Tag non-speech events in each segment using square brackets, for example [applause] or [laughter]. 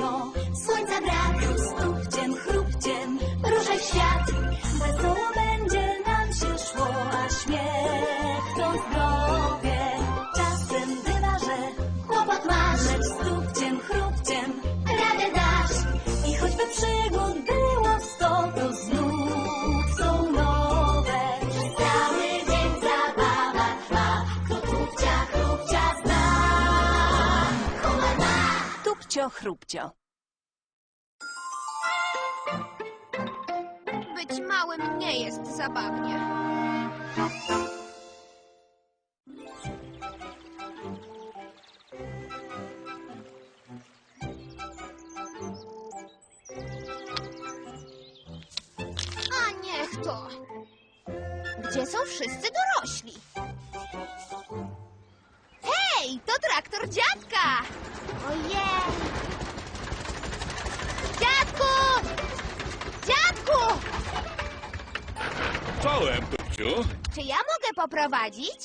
jasno, słońca brak, stupciem, chrupciem, Tupcio, chrupcio. Być małym nie jest zabawnie. A niech to. Gdzie są wszyscy dorośli? Hej, to traktor dziadka! Ojej! Czołem, Tupciu. Czy ja mogę poprowadzić?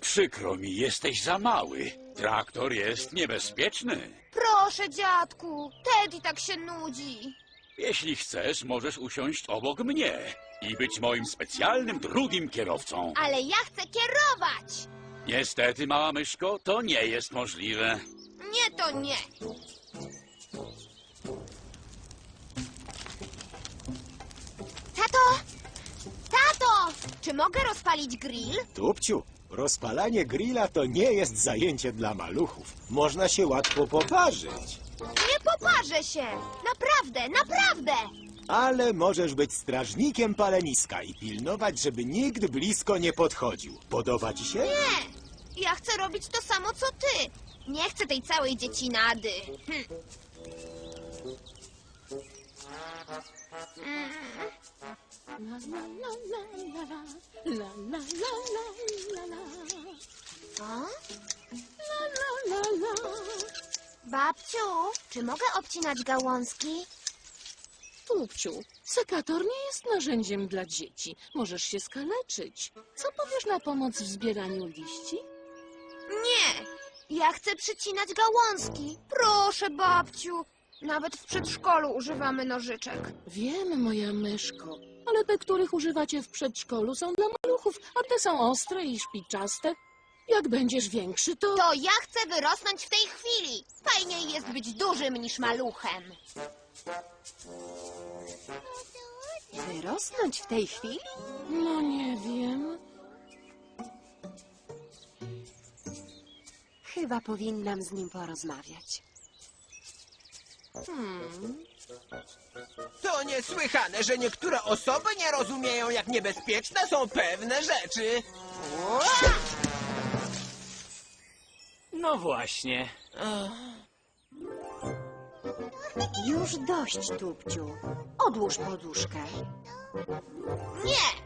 Przykro mi, jesteś za mały. Traktor jest niebezpieczny. Proszę, dziadku. Teddy tak się nudzi. Jeśli chcesz, możesz usiąść obok mnie i być moim specjalnym drugim kierowcą. Ale ja chcę kierować. Niestety, mała myszko, to nie jest możliwe. Nie, to nie. Czy mogę rozpalić grill? Tupciu, rozpalanie grilla to nie jest zajęcie dla maluchów. Można się łatwo poparzyć. Nie poparzę się. Naprawdę, naprawdę. Ale możesz być strażnikiem paleniska i pilnować, żeby nikt blisko nie podchodził. Podoba ci się? Nie. Ja chcę robić to samo, co ty. Nie chcę tej całej dziecinady. Hm. Co? Babciu, czy mogę obcinać gałązki? Tupciu, sekator nie jest narzędziem dla dzieci. Możesz się skaleczyć. Co powiesz na pomoc w zbieraniu liści? Nie, ja chcę przycinać gałązki. Proszę, babciu. Nawet w przedszkolu używamy nożyczek. Wiem, moja myszko, ale te, których używacie w przedszkolu, są dla maluchów, a te są ostre i szpiczaste. Jak będziesz większy, to... To ja chcę wyrosnąć w tej chwili. Fajniej jest być dużym niż maluchem. Wyrosnąć w tej chwili? No nie wiem. Chyba powinnam z nim porozmawiać. To niesłychane, że niektóre osoby nie rozumieją, jak niebezpieczne są pewne rzeczy. No właśnie. Już dość, Tupciu. Odłóż poduszkę. Nie,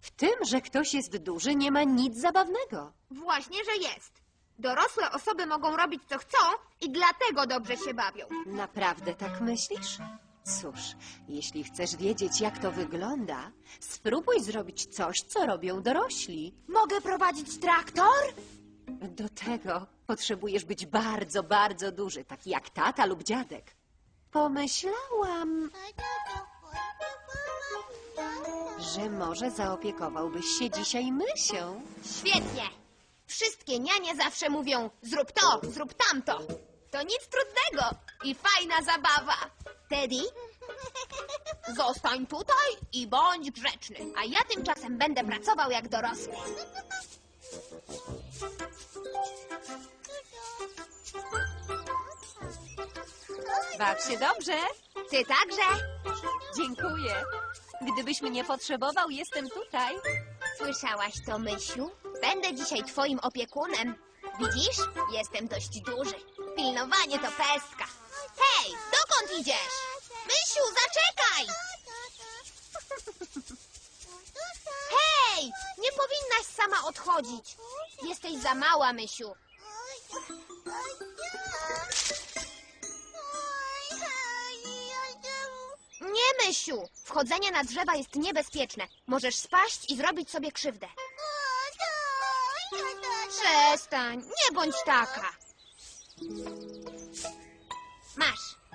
W tym, że ktoś jest duży, nie ma nic zabawnego. właśnie, że jest. Dorosłe osoby mogą robić co chcą i dlatego dobrze się bawią. Naprawdę tak myślisz? Cóż, jeśli chcesz wiedzieć, jak to wygląda, spróbuj zrobić coś, co robią dorośli. Mogę prowadzić traktor? Do tego potrzebujesz być bardzo, bardzo duży, taki jak tata lub dziadek. Pomyślałam, że może zaopiekowałbyś się dzisiaj mysią. Świetnie. Wszystkie nianie zawsze mówią zrób to, zrób tamto. To nic trudnego i fajna zabawa. Teddy, zostań tutaj i bądź grzeczny, a ja tymczasem będę pracował jak dorosły. Baw się dobrze. Ty także? Dziękuję. Gdybyś mnie potrzebował, jestem tutaj. Słyszałaś to, Mysiu? Będę dzisiaj twoim opiekunem. Widzisz? Jestem dość duży. Pilnowanie to pestka. Hej, dokąd idziesz? Mysiu, zaczekaj! Hej, nie powinnaś sama odchodzić. Jesteś za mała, Mysiu. Nie, Mysiu. Wchodzenie na drzewa jest niebezpieczne. Możesz spaść i zrobić sobie krzywdę. Przestań, nie bądź taka.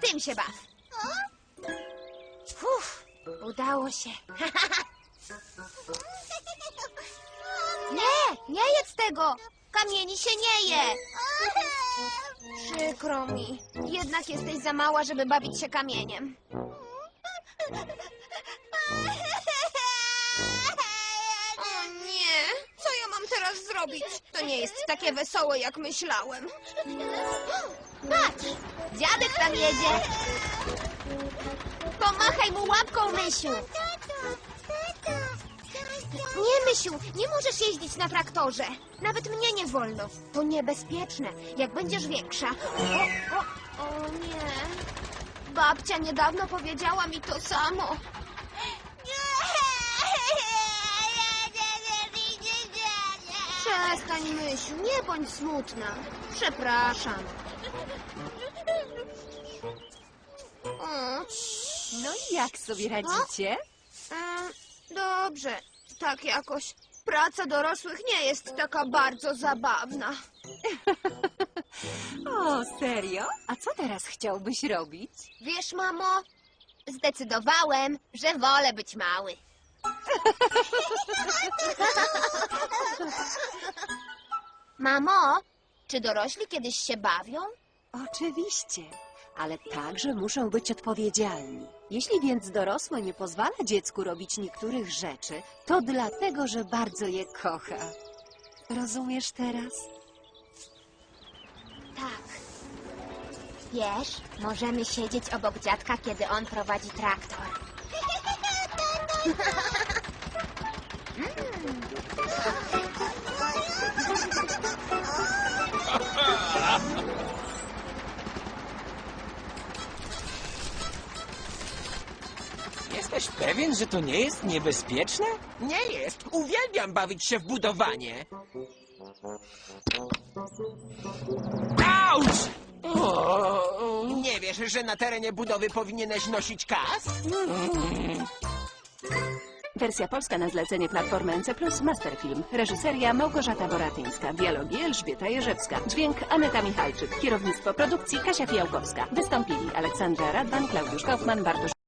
Tym się baw. Uff, udało się. [laughs] Nie, nie jedz tego. Kamieni się nie je. Przykro mi. Jednak jesteś za mała, żeby bawić się kamieniem. Teraz zrobić? To nie jest takie wesołe, jak myślałem. Patrz, dziadek tam jedzie. Pomachaj mu łapką, Mysiu. Nie, Mysiu, nie możesz jeździć na traktorze. Nawet mnie nie wolno. To niebezpieczne. Jak będziesz większa. O, o, o nie. Babcia niedawno powiedziała mi to samo. Przestań, Mysiu, nie bądź smutna. Przepraszam. O, No i jak sobie radzicie? dobrze, tak jakoś. Praca dorosłych nie jest taka bardzo zabawna. [laughs] O, serio? A co teraz chciałbyś robić? Wiesz, mamo, zdecydowałem, że wolę być mały. [laughs] Mamo, czy dorośli kiedyś się bawią? Oczywiście, ale także muszą być odpowiedzialni. Jeśli więc dorosły nie pozwala dziecku robić niektórych rzeczy, to dlatego, że bardzo je kocha. Rozumiesz teraz? Tak. Wiesz, możemy siedzieć obok dziadka, kiedy on prowadzi traktor. [laughs] pewien, że to nie jest niebezpieczne? Nie jest. Uwielbiam bawić się w budowanie. Auć! Nie wiesz, że na terenie budowy powinieneś nosić kask? Wersja polska na zlecenie Platformy NC Plus Masterfilm. Reżyseria Małgorzata Boratyńska. Dialogi Elżbieta Jerzewska. Dźwięk Aneta Michalczyk. Kierownictwo produkcji Kasia Fijałkowska. Wystąpili Aleksandra Radwan, Klaudiusz Kaufman, Bartosz